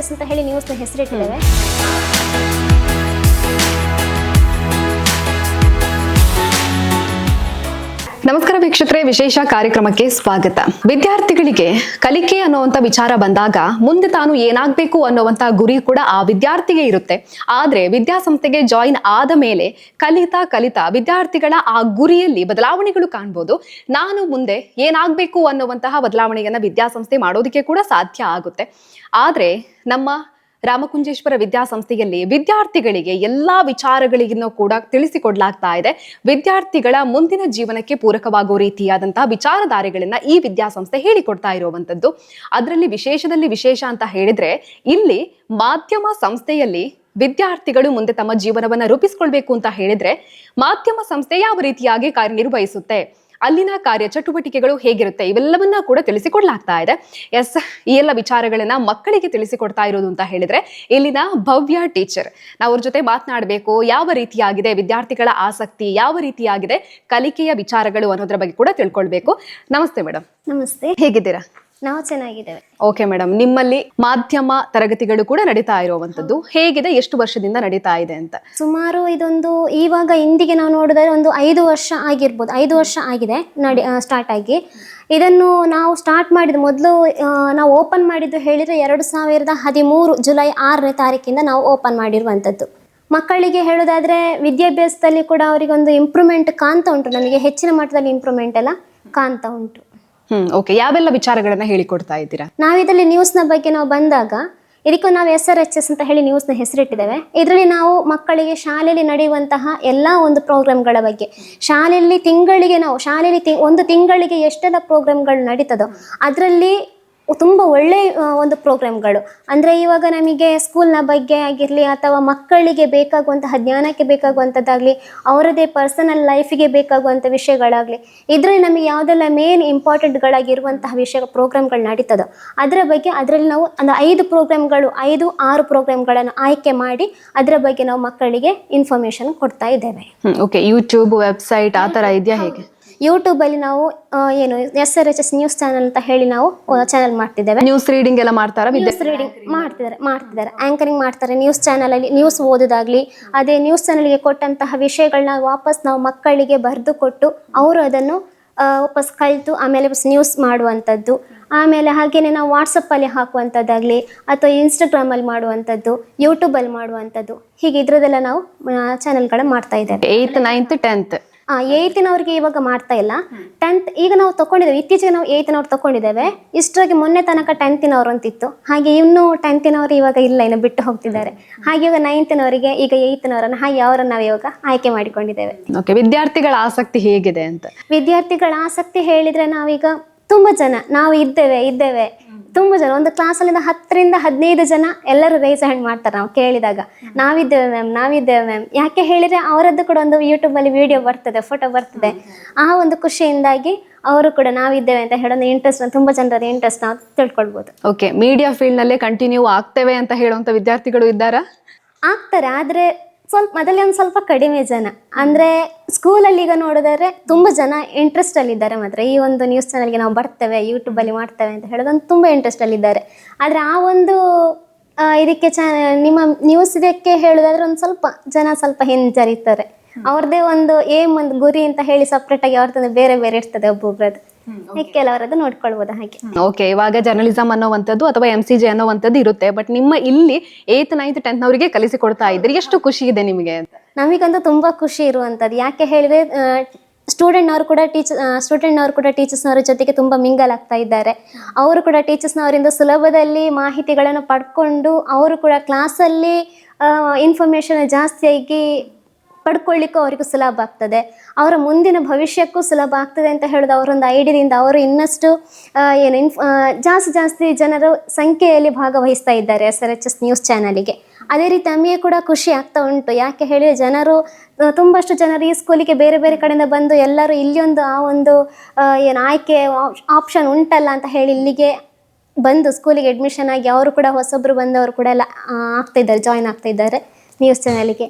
S ಅಂತ ಹೇಳಿ ನ್ಯೂಸ್ನ ಹೆಸರಿಟ್ಟಿದ್ದೇವೆ. ನಮಸ್ಕಾರ ವೀಕ್ಷಕರೇ ವಿಶೇಷ ಕಾರ್ಯಕ್ರಮಕ್ಕೆ ಸ್ವಾಗತ. ವಿದ್ಯಾರ್ಥಿಗಳಿಗೆ ಕಲಿಕೆ ಅನ್ನುವಂಥ ವಿಚಾರ ಬಂದಾಗ ಮುಂದೆ ತಾನು ಏನಾಗಬೇಕು ಅನ್ನುವಂಥ ಗುರಿ ಕೂಡ ಆ ವಿದ್ಯಾರ್ಥಿಗೆ ಇರುತ್ತೆ. ಆದ್ರೆ ವಿದ್ಯಾಸಂಸ್ಥೆಗೆ ಜಾಯಿನ್ ಆದ ಮೇಲೆ ಕಲಿತಾ ಕಲಿತಾ ವಿದ್ಯಾರ್ಥಿಗಳ ಆ ಗುರಿಯಲ್ಲಿ ಬದಲಾವಣೆಗಳು ಕಾಣ್ಬೋದು. ನಾನು ಮುಂದೆ ಏನಾಗಬೇಕು ಅನ್ನುವಂತಹ ಬದಲಾವಣೆಯನ್ನ ವಿದ್ಯಾಸಂಸ್ಥೆ ಮಾಡೋದಕ್ಕೆ ಕೂಡ ಸಾಧ್ಯ ಆಗುತ್ತೆ. ಆದ್ರೆ ನಮ್ಮ ರಾಮಕುಂಜೇಶ್ವರ ವಿದ್ಯಾಸಂಸ್ಥೆಯಲ್ಲಿ ವಿದ್ಯಾರ್ಥಿಗಳಿಗೆ ಎಲ್ಲಾ ವಿಚಾರಗಳಿಗೂ ಕೂಡ ತಿಳಿಸಿಕೊಡ್ಲಾಗ್ತಾ ಇದೆ. ವಿದ್ಯಾರ್ಥಿಗಳ ಮುಂದಿನ ಜೀವನಕ್ಕೆ ಪೂರಕವಾಗುವ ರೀತಿಯಾದಂತಹ ವಿಚಾರಧಾರೆಗಳನ್ನ ಈ ವಿದ್ಯಾಸಂಸ್ಥೆ ಹೇಳಿಕೊಡ್ತಾ ಇರುವಂತದ್ದು ಅದರಲ್ಲಿ ವಿಶೇಷದಲ್ಲಿ ವಿಶೇಷ ಅಂತ ಹೇಳಿದ್ರೆ ಇಲ್ಲಿ ಮಾಧ್ಯಮ ಸಂಸ್ಥೆಯಲ್ಲಿ ವಿದ್ಯಾರ್ಥಿಗಳು ಮುಂದೆ ತಮ್ಮ ಜೀವನವನ್ನ ರೂಪಿಸಿಕೊಳ್ಬೇಕು ಅಂತ ಹೇಳಿದ್ರೆ ಮಾಧ್ಯಮ ಸಂಸ್ಥೆ ಯಾವ ರೀತಿಯಾಗಿ ಕಾರ್ಯನಿರ್ವಹಿಸುತ್ತೆ? ಅಲ್ಲಿನ ಕಾರ್ಯ ಚಟುವಟಿಕೆಗಳು ಹೇಗಿರುತ್ತೆ? ಇವೆಲ್ಲವನ್ನ ಕೂಡ ತಿಳಿಸಿಕೊಡ್ಲಾಗ್ತಾ ಇದೆ. ಎಸ್ ಈ ಎಲ್ಲ ವಿಚಾರಗಳನ್ನ ಮಕ್ಕಳಿಗೆ ತಿಳಿಸಿಕೊಡ್ತಾ ಇರೋದು ಅಂತ ಹೇಳಿದ್ರೆ ಇಲ್ಲಿನ ಭವ್ಯ ಟೀಚರ್. ನಾವು ಅವ್ರ ಜೊತೆ ಮಾತನಾಡಬೇಕು ಯಾವ ರೀತಿಯಾಗಿದೆ ವಿದ್ಯಾರ್ಥಿಗಳ ಆಸಕ್ತಿ ಯಾವ ರೀತಿಯಾಗಿದೆ ಕಲಿಕೆಯ ವಿಚಾರಗಳು ಅನ್ನೋದ್ರ ಬಗ್ಗೆ ಕೂಡ ತಿಳ್ಕೊಳ್ಬೇಕು. ನಮಸ್ತೆ ಮೇಡಮ್ ನಮಸ್ತೆ. ಹೇಗಿದ್ದೀರಾ? ನಾವು ಚೆನ್ನಾಗಿದ್ದೇವೆ. ಓಕೆ ಮೇಡಮ್ ನಿಮ್ಮಲ್ಲಿ ಮಾಧ್ಯಮ ತರಗತಿಗಳು ಕೂಡ ನಡೀತಾ ಇರುವಂತದ್ದು ಹೇಗಿದೆ? ಎಷ್ಟು ವರ್ಷದಿಂದ ನಡೀತಾ ಇದೆ ಅಂತ? ಸುಮಾರು ಇದೊಂದು ಇವಾಗ ಇಂದಿಗೆ ನಾವು ನೋಡಿದ್ರೆ ಒಂದು ಐದು ವರ್ಷ ಆಗಿರ್ಬೋದು. ಐದು ವರ್ಷ ಆಗಿದೆ ನಡಿ ಸ್ಟಾರ್ಟ್ ಆಗಿ. ಇದನ್ನು ನಾವು ಸ್ಟಾರ್ಟ್ ಮಾಡಿದ ಮೊದಲು ನಾವು ಓಪನ್ ಮಾಡಿದ್ದು ಹೇಳಿದರೆ ಎರಡು ಸಾವಿರದ ಹದಿಮೂರು ಜುಲೈ ಆರನೇ ತಾರೀಕಿಂದ ನಾವು ಓಪನ್ ಮಾಡಿರುವಂಥದ್ದು. ಮಕ್ಕಳಿಗೆ ಹೇಳೋದಾದರೆ ವಿದ್ಯಾಭ್ಯಾಸದಲ್ಲಿ ಕೂಡ ಅವರಿಗೊಂದು ಇಂಪ್ರೂವ್ಮೆಂಟ್ ಕಾಣ್ತಾ ಉಂಟು. ನಮಗೆ ಹೆಚ್ಚಿನ ಮಟ್ಟದಲ್ಲಿ ಇಂಪ್ರೂವ್ಮೆಂಟ್ ಎಲ್ಲ ಕಾಣ್ತಾ ಉಂಟು. ಹ್ಮ್ ಓಕೆ ಯಾವೆಲ್ಲ ವಿಚಾರಗಳನ್ನ ಹೇಳಿಕೊಡ್ತಾ ಇದ್ದೀರಾ? ನಾವಿದಲ್ಲಿ ನ್ಯೂಸ್ನ ಬಗ್ಗೆ ನಾವು ಬಂದಾಗ, ಇದಕ್ಕೂ ನಾವು ಎಸ್ ಆರ್ ಎಚ್ ಎಸ್ ಅಂತ ಹೇಳಿ ನ್ಯೂಸ್ನ ಹೆಸರಿಟ್ಟಿದ್ದೇವೆ. ಇದರಲ್ಲಿ ನಾವು ಮಕ್ಕಳಿಗೆ ಶಾಲೆಯಲ್ಲಿ ನಡೆಯುವಂತಹ ಎಲ್ಲ ಒಂದು ಪ್ರೋಗ್ರಾಮ್ಗಳ ಬಗ್ಗೆ, ಶಾಲೆಯಲ್ಲಿ ತಿಂಗಳಿಗೆ ನಾವು, ಶಾಲೆಯಲ್ಲಿ ಒಂದು ತಿಂಗಳಿಗೆ ಎಷ್ಟೆಲ್ಲ ಪ್ರೋಗ್ರಾಮ್ಗಳು ನಡೀತದೋ, ಅದರಲ್ಲಿ ತುಂಬ ಒಳ್ಳೆ ಒಂದು ಪ್ರೋಗ್ರಾಮ್ಗಳು. ಅಂದರೆ ಇವಾಗ ನಮಗೆ ಸ್ಕೂಲ್ನ ಬಗ್ಗೆ ಆಗಿರಲಿ ಅಥವಾ ಮಕ್ಕಳಿಗೆ ಬೇಕಾಗುವಂತಹ ಜ್ಞಾನಕ್ಕೆ ಬೇಕಾಗುವಂಥದ್ದಾಗಲಿ ಅವರದೇ ಪರ್ಸನಲ್ ಲೈಫಿಗೆ ಬೇಕಾಗುವಂಥ ವಿಷಯಗಳಾಗಲಿ ಇದರಲ್ಲಿ ನಮಗೆ ಯಾವುದೆಲ್ಲ ಮೇನ್ ಇಂಪಾರ್ಟೆಂಟ್ಗಳಾಗಿರುವಂತಹ ವಿಷಯ ಪ್ರೋಗ್ರಾಮ್ಗಳು ನಡೀತದೋ ಅದರ ಬಗ್ಗೆ ಅದರಲ್ಲಿ ನಾವು ಒಂದು ಐದು ಪ್ರೋಗ್ರಾಮ್ಗಳು ಐದು ಆರು ಪ್ರೋಗ್ರಾಮ್ಗಳನ್ನು ಆಯ್ಕೆ ಮಾಡಿ ಅದರ ಬಗ್ಗೆ ನಾವು ಮಕ್ಕಳಿಗೆ ಇನ್ಫಾರ್ಮೇಶನ್ ಕೊಡ್ತಾ ಇದ್ದೇವೆ. ಓಕೆ. ಯೂಟ್ಯೂಬ್ ವೆಬ್ಸೈಟ್ ಆ ಥರ ಇದೆಯಾ ಹೇಗೆ? ಯೂಟ್ಯೂಬಲ್ಲಿ ನಾವು ಆ, ಏನು S R H S news channel ಅಂತ ಹೇಳಿ ನಾವು ಚಾನಲ್ ಮಾಡ್ತಿದ್ದೇವೆ. ನ್ಯೂಸ್ ರೀಡಿಂಗ್ ಎಲ್ಲ ಮಾಡ್ತಾರಾ ನ್ಯೂಸ್ ರೀಡಿಂಗ್ ಮಾಡ್ತಿದ್ದಾರೆ ಮಾಡ್ತಿದ್ದಾರೆ. ಆಂಕರಿಂಗ್ ಮಾಡ್ತಾರೆ ನ್ಯೂಸ್ ಚಾನಲಲ್ಲಿ ನ್ಯೂಸ್ ಓದೋದಾಗ್ಲಿ. ಅದೇ ನ್ಯೂಸ್ ಚಾನಲ್ಗೆ ಕೊಟ್ಟಂತಹ ವಿಷಯಗಳನ್ನ ವಾಪಸ್ ನಾವು ಮಕ್ಕಳಿಗೆ ಬರೆದು ಕೊಟ್ಟು ಅವರು ಅದನ್ನು ಆ, ವಾಪಸ್ ಕಲಿತು ಆಮೇಲೆ ನ್ಯೂಸ್ ಮಾಡುವಂಥದ್ದು. ಆಮೇಲೆ ಹಾಗೇನೆ ನಾವು ವಾಟ್ಸಪ್ಪಲ್ಲಿ ಹಾಕುವಂಥದ್ದಾಗಲಿ ಅಥವಾ ಇನ್ಸ್ಟಾಗ್ರಾಮಲ್ಲಿ ಮಾಡುವಂಥದ್ದು ಯೂಟ್ಯೂಬಲ್ಲಿ ಮಾಡುವಂಥದ್ದು. ಹೀಗೆ ಇದರದೆಲ್ಲ ನಾವು ಚಾನಲ್ಗಳ ಮಾಡ್ತಾ ಇದ್ದೇವೆ. ಏಯ್ತ್ ನೈನ್ತ್ ಟೆಂತ್ ಏಯ್ತಿನವ್ರಿಗೆ ಇವಾಗ ಮಾಡ್ತಾ ಇಲ್ಲ. ಟೆಂತ್ ಈಗ ನಾವು ತಕೊಂಡಿದ್ದೇವೆ. ಇತ್ತೀಚೆಗೆ ನಾವು ಏಯ್ತಿನವ್ರು ತಕೊಂಡಿದ್ದೇವೆ. ಇಷ್ಟರಾಗಿ ಮೊನ್ನೆ ತನಕ ಟೆಂತಿನವ್ರು ಅಂತಿತ್ತು. ಹಾಗೆ ಇನ್ನೂ ಟೆಂತಿನವರು ಇವಾಗ ಇಲ್ಲ ಇನ್ನು ಬಿಟ್ಟು ಹೋಗ್ತಿದ್ದಾರೆ. ಹಾಗೆ ಇವಾಗ ನೈನ್ತಿನವರಿಗೆ ಈಗ ಏಯ್ತಿನವರನ್ನು ಹಾಗೆ ಅವರನ್ನು ನಾವು ಇವಾಗ ಆಯ್ಕೆ ಮಾಡಿಕೊಂಡಿದ್ದೇವೆ. ಓಕೆ ವಿದ್ಯಾರ್ಥಿಗಳ ಆಸಕ್ತಿ ಹೇಗಿದೆ ಅಂತ? ವಿದ್ಯಾರ್ಥಿಗಳ ಆಸಕ್ತಿ ಹೇಳಿದ್ರೆ ನಾವೀಗ ತುಂಬ ಜನ ನಾವು ಇದ್ದೇವೆ ಇದ್ದೇವೆ. ತುಂಬ ಜನ ಒಂದು ಕ್ಲಾಸಲ್ಲಿಂದ ಹತ್ತರಿಂದ ಹದಿನೈದು ಜನ ಎಲ್ಲರೂ ರೈಸ್ ಹ್ಯಾಂಡ್ ಮಾಡ್ತಾರೆ ನಾವು ಕೇಳಿದಾಗ. ನಾವಿದ್ದೇವೆ ಮ್ಯಾಮ್ ನಾವಿದ್ದೇವೆ ಮ್ಯಾಮ್ ಯಾಕೆ ಹೇಳಿದರೆ ಅವರದ್ದು ಕೂಡ ಒಂದು ಯೂಟ್ಯೂಬಲ್ಲಿ ವಿಡಿಯೋ ಬರ್ತದೆ ಫೋಟೋ ಬರ್ತದೆ. ಆ ಒಂದು ಖುಷಿಯಿಂದಾಗಿ ಅವರು ಕೂಡ ನಾವಿದ್ದೇವೆ ಅಂತ ಹೇಳೋ ಒಂದು ಇಂಟ್ರೆಸ್ಟ್ ತುಂಬ ಜನರ ಇಂಟ್ರೆಸ್ಟ್ ನಾವು ತಿಳ್ಕೊಳ್ಬೋದು. ಓಕೆ ಮೀಡಿಯಾ ಫೀಲ್ಡ್ ನಲ್ಲೇ ಕಂಟಿನ್ಯೂ ಆಗ್ತೇವೆ ಅಂತ ಹೇಳುವಂಥ ವಿದ್ಯಾರ್ಥಿಗಳು ಇದ್ದಾರಾ? ಆಗ್ತಾರೆ ಆದರೆ ಸ್ವಲ್ಪ, ಮೊದಲೇ ಒಂದು ಸ್ವಲ್ಪ ಕಡಿಮೆ ಜನ. ಅಂದರೆ ಸ್ಕೂಲಲ್ಲಿ ಈಗ ನೋಡಿದರೆ ತುಂಬ ಜನ ಇಂಟ್ರೆಸ್ಟಲ್ಲಿದ್ದಾರೆ ಮಾತ್ರ. ಈ ಒಂದು ನ್ಯೂಸ್ ಚಾನಲ್ಗೆ ನಾವು ಬರ್ತೇವೆ ಯೂಟ್ಯೂಬಲ್ಲಿ ಮಾಡ್ತೇವೆ ಅಂತ ಹೇಳೋದೊಂದು ತುಂಬ ಇಂಟ್ರೆಸ್ಟಲ್ಲಿದ್ದಾರೆ ಆದರೆ ಆ ಒಂದು ಇದಕ್ಕೆ ನಿಮ್ಮ ನ್ಯೂಸ್ ಇದಕ್ಕೆ ಹೇಳೋದಾದ್ರೆ ಒಂದು ಸ್ವಲ್ಪ ಜನ ಸ್ವಲ್ಪ ಹಿಂಜರಿತಾರೆ. ಅವ್ರದ್ದೇ ಒಂದು ಏಮ್ ಒಂದು ಗುರಿ ಅಂತ ಹೇಳಿ ಸಪ್ರೇಟಾಗಿ ಅವ್ರದ್ದು ಬೇರೆ ಬೇರೆ ಇರ್ತದೆ ಒಬ್ಬೊಬ್ರದ್ದು. ಕೆಲವರದ್ದು ನೋಡ್ಕೊಳ್ಬಹುದು ಹಾಗೆ. ಓಕೆ ಇವಾಗ ಜರ್ನಲಿಸಮ್ ಅನ್ನೋವಂಥದ್ದು ಅಥವಾ ಎಂ ಸಿ ಜೆ ಅನ್ನೋವಂಥದ್ದು ಇರುತ್ತೆ ಬಟ್ ನಿಮ್ಮ ಇಲ್ಲಿ ಏತ್ ನೈನ್ತ್ ಟೆಂತ್ ಕಲಿಸಿ ಕೊಡ್ತಾ ಇದ್ರಿ ಎಷ್ಟು ಖುಷಿ ಇದೆ ನಿಮಗೆ ಅಂತ? ನಮಗಂತೂ ತುಂಬಾ ಖುಷಿ ಇರುವಂತದ್ದು ಯಾಕೆ ಹೇಳಿದರೆ ಸ್ಟೂಡೆಂಟ್ನವರು ಕೂಡ ಟೀಚರ್ ಸ್ಟೂಡೆಂಟ್ನವರು ಕೂಡ ಟೀಚರ್ಸ್ನವ್ರ ಜೊತೆಗೆ ತುಂಬಾ ಮಿಂಗಲ್ ಆಗ್ತಾ ಇದ್ದಾರೆ. ಅವರು ಕೂಡ ಟೀಚರ್ಸ್ನವರಿಂದ ಸುಲಭದಲ್ಲಿ ಮಾಹಿತಿಗಳನ್ನು ಪಡ್ಕೊಂಡು ಅವರು ಕೂಡ ಕ್ಲಾಸಲ್ಲಿ ಇನ್ಫಾರ್ಮೇಷನ್ ಜಾಸ್ತಿಯಾಗಿ ಪಡ್ಕೊಳ್ಳಿಕ್ಕೂ ಅವರಿಗೂ ಸುಲಭ ಆಗ್ತದೆ. ಅವರ ಮುಂದಿನ ಭವಿಷ್ಯಕ್ಕೂ ಸುಲಭ ಆಗ್ತದೆ ಅಂತ ಹೇಳೋದು ಅವರೊಂದು ಐಡಿಯಾದಿಂದ ಅವರು ಇನ್ನಷ್ಟು ಏನು ಇನ್ಫ್ ಜಾಸ್ತಿ ಜಾಸ್ತಿ ಜನರು ಸಂಖ್ಯೆಯಲ್ಲಿ ಭಾಗವಹಿಸ್ತಾ ಇದ್ದಾರೆ S R H S news ಚಾನಲಿಗೆ. ಅದೇ ರೀತಿ ನಮಗೆ ಕೂಡ ಖುಷಿ ಆಗ್ತಾ ಉಂಟು. ಯಾಕೆ ಹೇಳಿ ಜನರು ತುಂಬಷ್ಟು ಜನರು ಈ ಸ್ಕೂಲಿಗೆ ಬೇರೆ ಬೇರೆ ಕಡೆಯಿಂದ ಬಂದು ಎಲ್ಲರೂ ಇಲ್ಲಿಯೊಂದು ಆ ಒಂದು ಏನು ಆಯ್ಕೆ ಆಪ್ಷನ್ ಉಂಟಲ್ಲ ಅಂತ ಹೇಳಿ ಇಲ್ಲಿಗೆ ಬಂದು ಸ್ಕೂಲಿಗೆ ಅಡ್ಮಿಷನ್ ಆಗಿ ಅವರು ಕೂಡ ಹೊಸೊಬ್ಬರು ಬಂದವರು ಕೂಡ ಎಲ್ಲ ಆಗ್ತಾ ಇದ್ದಾರೆ ಜಾಯ್ನ್ ಆಗ್ತಾ ಇದ್ದಾರೆ ನ್ಯೂಸ್ ಚಾನಲಿಗೆ.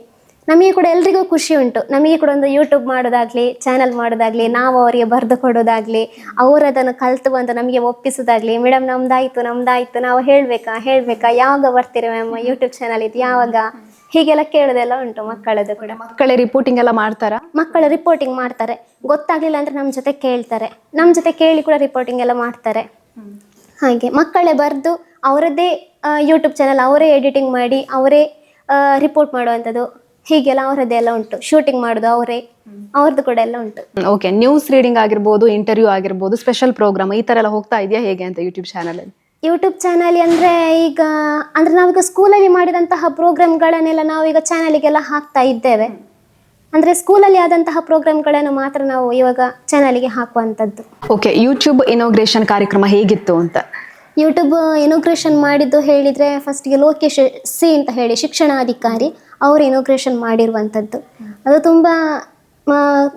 ನಮಗೆ ಕೂಡ ಎಲ್ರಿಗೂ ಖುಷಿ ಉಂಟು. ನಮಗೆ ಕೂಡ ಒಂದು ಯೂಟ್ಯೂಬ್ ಮಾಡೋದಾಗ್ಲಿ ಚಾನಲ್ ಮಾಡೋದಾಗ್ಲಿ ನಾವು ಅವರಿಗೆ ಬರೆದು ಕೊಡೋದಾಗ್ಲಿ ಅವರು ಅದನ್ನು ಕಲ್ತು ಬಂದು ನಮಗೆ ಒಪ್ಪಿಸೋದಾಗ್ಲಿ ಮೇಡಮ್ ನಮ್ದಾಯ್ತು ನಮ್ದಾಯ್ತು ನಾವು ಹೇಳಬೇಕಾ ಹೇಳಬೇಕಾ ಯಾವಾಗ ಬರ್ತೀರಿ ಮ್ಯಾಮ್? ಯೂಟ್ಯೂಬ್ ಚಾನಲ್ ಇದು ಯಾವಾಗ? ಹೀಗೆಲ್ಲ ಕೇಳೋದೆಲ್ಲ ಉಂಟು ಮಕ್ಕಳದ್ದು ಕೂಡ. ಮಕ್ಕಳೇ ರಿಪೋರ್ಟಿಂಗ್ ಎಲ್ಲ ಮಾಡ್ತಾರಾ? ಮಕ್ಕಳು ರಿಪೋರ್ಟಿಂಗ್ ಮಾಡ್ತಾರೆ. ಗೊತ್ತಾಗ್ಲಿಲ್ಲ ಅಂದ್ರೆ ನಮ್ಮ ಜೊತೆ ಕೇಳ್ತಾರೆ. ನಮ್ಮ ಜೊತೆ ಕೇಳಿ ಕೂಡ ರಿಪೋರ್ಟಿಂಗ್ ಎಲ್ಲ ಮಾಡ್ತಾರೆ. ಹಾಗೆ ಮಕ್ಕಳೇ ಬರೆದು ಅವರದ್ದೇ ಯೂಟ್ಯೂಬ್ ಚಾನಲ್ ಅವರೇ ಎಡಿಟಿಂಗ್ ಮಾಡಿ ಅವರೇ ರಿಪೋರ್ಟ್ ಮಾಡುವಂಥದ್ದು. ಹೀಗೆಲ್ಲ ಅವರದ್ದೇ ಎಲ್ಲ ಉಂಟು. ಶೂಟಿಂಗ್ ಮಾಡೋದು ಅವರೇ. ಅವ್ರದ್ದು ಕೂಡ ಎಲ್ಲ ಉಂಟು. ಓಕೆ ನ್ಯೂಸ್ ರೀಡಿಂಗ್ ಆಗಿರ್ಬೋದು ಇಂಟರ್ವ್ಯೂ ಆಗಿರ್ಬೋದು ಸ್ಪೆಷಲ್ ಪ್ರೋಗ್ರಾಮ್ ಈ ತರ ಎಲ್ಲ ಹೋಗ್ತಾ ಇದೆಯಾ ಹೇಗೆ ಅಂತ ಯೂಟ್ಯೂಬ್ ಚಾನಲ್ ಅಲ್ಲಿ? ಯೂಟ್ಯೂಬ್ ಚಾನಲ್ ಅಂದ್ರೆ ಈಗ ಅಂದ್ರೆ ನಾವೀಗ ಸ್ಕೂಲಲ್ಲಿ ಮಾಡಿದಂತಹ ಪ್ರೋಗ್ರಾಮ್ಗಳನ್ನೆಲ್ಲ ನಾವೀಗ ಚಾನಲಿಗೆಲ್ಲ ಹಾಕ್ತಾ ಇದ್ದೇವೆ. ಅಂದರೆ ಸ್ಕೂಲಲ್ಲಿ ಆದಂತಹ ಪ್ರೋಗ್ರಾಮ್ಗಳನ್ನು ಮಾತ್ರ ನಾವು ಇವಾಗ ಚಾನಲಿಗೆ ಹಾಕುವಂಥದ್ದು. ಓಕೆ ಯೂಟ್ಯೂಬ್ ಇನೋಗ್ರೇಷನ್ ಕಾರ್ಯಕ್ರಮ ಹೇಗಿತ್ತು ಅಂತ? ಯೂಟ್ಯೂಬ್ ಇನೋಗ್ರೇಷನ್ ಮಾಡಿದ್ದು ಹೇಳಿದರೆ ಫಸ್ಟಿಗೆ ಲೋಕೇಶ್ ಸಿ ಅಂತ ಹೇಳಿ ಶಿಕ್ಷಣಾಧಿಕಾರಿ. ಅವರು ಇನೋಗ್ರೇಷನ್ ಮಾಡಿರುವಂಥದ್ದು ಅದು ತುಂಬ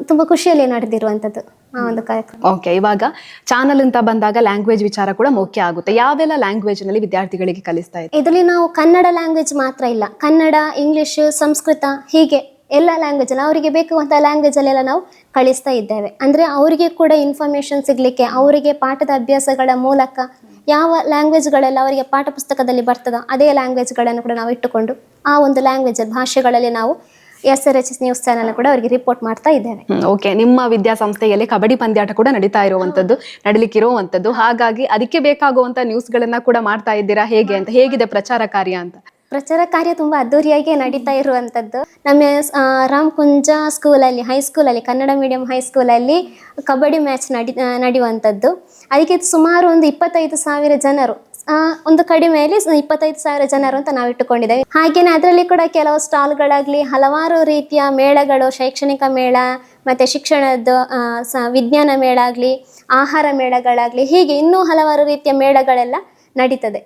ತುಂಬ ಖುಷಿಯಲ್ಲಿ ನಡೆದಿರುವಂಥದ್ದು ಆ ಒಂದು ಕಾರ್ಯಕ್ರಮ. ಓಕೆ ಇವಾಗ ಚಾನಲ್ ಅಂತ ಬಂದಾಗ ಲ್ಯಾಂಗ್ವೇಜ್ ವಿಚಾರ ಕೂಡ ಮುಖ್ಯ ಆಗುತ್ತೆ. ಯಾವೆಲ್ಲ ಲ್ಯಾಂಗ್ವೇಜ್ನಲ್ಲಿ ವಿದ್ಯಾರ್ಥಿಗಳಿಗೆ ಕಲಿಸ್ತಾ ಇದ್ದೀವಿ ಇದರಲ್ಲಿ ನಾವು ಕನ್ನಡ ಲ್ಯಾಂಗ್ವೇಜ್ ಮಾತ್ರ ಇಲ್ಲ. ಕನ್ನಡ ಇಂಗ್ಲಿಷ್ ಸಂಸ್ಕೃತ ಹೀಗೆ ಎಲ್ಲ ಲ್ಯಾಂಗ್ವೇಜ್ ಅವರಿಗೆ ಬೇಕಾಗುವಂಥ ಲ್ಯಾಂಗ್ವೇಜಲ್ಲೆಲ್ಲ ನಾವು ಕಳಿಸ್ತಾ ಇದ್ದೇವೆ. ಅಂದ್ರೆ ಅವರಿಗೆ ಕೂಡ ಇನ್ಫಾರ್ಮೇಷನ್ ಸಿಗಲಿಕ್ಕೆ, ಅವರಿಗೆ ಪಾಠದ ಅಭ್ಯಾಸಗಳ ಮೂಲಕ ಯಾವ ಲ್ಯಾಂಗ್ವೇಜ್ಗಳೆಲ್ಲ ಅವರಿಗೆ ಪಾಠ ಪುಸ್ತಕದಲ್ಲಿ ಬರ್ತದೋ ಅದೇ ಲ್ಯಾಂಗ್ವೇಜ್ಗಳನ್ನು ಕೂಡ ನಾವು ಇಟ್ಟುಕೊಂಡು ಆ ಒಂದು ಲ್ಯಾಂಗ್ವೇಜ್ ಭಾಷೆಗಳಲ್ಲಿ ನಾವು S R H news channel ಕೂಡ ಅವರಿಗೆ ರಿಪೋರ್ಟ್ ಮಾಡ್ತಾ ಇದ್ದೇವೆ. ಓಕೆ ನಿಮ್ಮ ವಿದ್ಯಾಸಂಸ್ಥೆಯಲ್ಲಿ ಕಬಡ್ಡಿ ಪಂದ್ಯಾಟ ಕೂಡ ನಡೀತಾ ಇರುವಂತದ್ದು ನಡೀಲಿಕ್ಕಿರುವಂತದ್ದು ಹಾಗಾಗಿ ಅದಕ್ಕೆ ಬೇಕಾಗುವಂತ ನ್ಯೂಸ್ ಗಳನ್ನ ಕೂಡ ಮಾಡ್ತಾ ಇದ್ದೀರಾ? ಹೇಗೆ ಅಂತ? ಹೇಗಿದೆ ಪ್ರಚಾರ ಕಾರ್ಯ ಅಂತ? ಪ್ರಚಾರ ಕಾರ್ಯ ತುಂಬ ಅದ್ದೂರಿಯಾಗಿ ನಡೀತಾ ಇರುವಂಥದ್ದು ನಮ್ಮ ಆ, ರಾಮಕುಂಜ ಸ್ಕೂಲಲ್ಲಿ ಹೈಸ್ಕೂಲಲ್ಲಿ ಕನ್ನಡ ಮೀಡಿಯಂ ಹೈಸ್ಕೂಲಲ್ಲಿ ಕಬಡ್ಡಿ ಮ್ಯಾಚ್ ನಡಿ ನಡೆಯುವಂಥದ್ದು ಅದಕ್ಕೆ ಸುಮಾರು ಒಂದು ಇಪ್ಪತ್ತೈದು ಸಾವಿರ ಜನರು ಒಂದು ಕಡಿಮೆಯಲ್ಲಿ ಇಪ್ಪತ್ತೈದು ಸಾವಿರ ಜನರು ಅಂತ ನಾವು ಇಟ್ಟುಕೊಂಡಿದ್ದೇವೆ. ಹಾಗೇನೆ ಅದರಲ್ಲಿ ಕೂಡ ಕೆಲವು ಸ್ಟಾಲ್ಗಳಾಗಲಿ ಹಲವಾರು ರೀತಿಯ ಮೇಳಗಳು ಶೈಕ್ಷಣಿಕ ಮೇಳ ಮತ್ತು ಶಿಕ್ಷಣದ ಆ, ಸ ವಿಜ್ಞಾನ ಮೇಳ ಆಗಲಿ ಆಹಾರ ಮೇಳಗಳಾಗಲಿ ಹೀಗೆ ಇನ್ನೂ ಹಲವಾರು ರೀತಿಯ ಮೇಳಗಳೆಲ್ಲ ನಡೀತದೆ.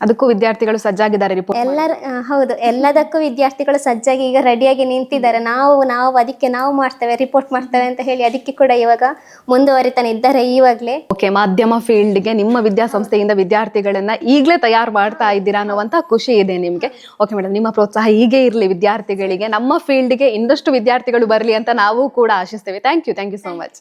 ಅದಕ್ಕೂ ವಿದ್ಯಾರ್ಥಿಗಳು ಸಜ್ಜಾಗಿದ್ದಾರೆ ರಿಪೋರ್ಟ್ ಎಲ್ಲರ ಹೌದು ಎಲ್ಲದಕ್ಕೂ ವಿದ್ಯಾರ್ಥಿಗಳು ಸಜ್ಜಾಗಿ ಈಗ ರೆಡಿಯಾಗಿ ನಿಂತಿದ್ದಾರೆ. ನಾವು ನಾವು ಅದಕ್ಕೆ ನಾವು ಮಾಡ್ತೇವೆ ರಿಪೋರ್ಟ್ ಮಾಡ್ತೇವೆ ಅಂತ ಹೇಳಿ ಅದಕ್ಕೆ ಕೂಡ ಇವಾಗ ಮುಂದುವರಿತಾನೆ ಇದ್ದಾರೆ ಇವಾಗಲೇ ಓಕೆ ಮಾಧ್ಯಮ ಫೀಲ್ಡ್ಗೆ ನಿಮ್ಮ ವಿದ್ಯಾಸಂಸ್ಥೆಯಿಂದ ವಿದ್ಯಾರ್ಥಿಗಳನ್ನ ಈಗಲೇ ತಯಾರು ಮಾಡ್ತಾ ಇದ್ದೀರಾ ಅನ್ನುವಂತ ಖುಷಿ ಇದೆ ನಿಮಗೆ. ಓಕೆ ಮೇಡಮ್ ನಿಮ್ಮ ಪ್ರೋತ್ಸಾಹ ಹೀಗೆ ಇರಲಿ ವಿದ್ಯಾರ್ಥಿಗಳಿಗೆ. ನಮ್ಮ ಫೀಲ್ಡ್ಗೆ ಇನ್ನಷ್ಟು ವಿದ್ಯಾರ್ಥಿಗಳು ಬರಲಿ ಅಂತ ನಾವು ಕೂಡ ಆಶಿಸ್ತೇವೆ. Thank you thank you so much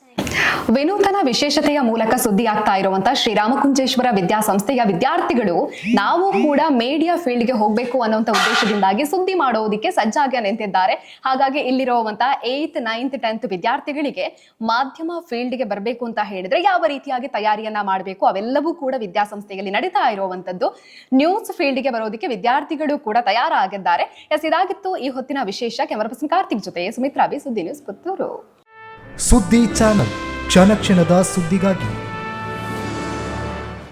ವಿನೂತನ ವಿಶೇಷತೆಯ ಮೂಲಕ ಸುದ್ದಿ ಆಗ್ತಾ ಇರುವಂತಹ ಶ್ರೀರಾಮಕುಂಜೇಶ್ವರ ವಿದ್ಯಾಸಂಸ್ಥೆಯ ವಿದ್ಯಾರ್ಥಿಗಳು, ನಾವು ಕೂಡ ಮೀಡಿಯಾ ಫೀಲ್ಡ್ಗೆ ಹೋಗ್ಬೇಕು ಅನ್ನುವಂತ ಉದ್ದೇಶದಿಂದಾಗಿ ಸುದ್ದಿ ಮಾಡೋದಕ್ಕೆ ಸಜ್ಜಾಗಿ ನಿಂತಿದ್ದಾರೆ. ಹಾಗಾಗಿ ಇಲ್ಲಿರುವಂತಹ ಏತ್ ನೈನ್ತ್ ಟೆಂತ್ ವಿದ್ಯಾರ್ಥಿಗಳಿಗೆ ಮಾಧ್ಯಮ ಫೀಲ್ಡ್ಗೆ ಬರಬೇಕು ಅಂತ ಹೇಳಿದ್ರೆ ಯಾವ ರೀತಿಯಾಗಿ ತಯಾರಿಯನ್ನ ಮಾಡಬೇಕು ಅವೆಲ್ಲವೂ ಕೂಡ ವಿದ್ಯಾಸಂಸ್ಥೆಯಲ್ಲಿ ನಡೀತಾ ಇರುವಂತದ್ದು. ನ್ಯೂಸ್ ಫೀಲ್ಡ್ಗೆ ಬರೋದಕ್ಕೆ ವಿದ್ಯಾರ್ಥಿಗಳು ಕೂಡ ತಯಾರಾಗಿದ್ದಾರೆ. ಎಸ್, ಇದಾಗಿತ್ತು ಈ ಹೊತ್ತಿನ ವಿಶೇಷ. ಕ್ಯಾಮರಾ ಪರ್ಸನ್ ಕಾರ್ತಿಕ್ ಜೊತೆ Sumitra B Suddi news Puttur. Suddi channel. ಕ್ಷಣ ಕ್ಷಣದ ಸುದ್ದಿಗಾಗಿ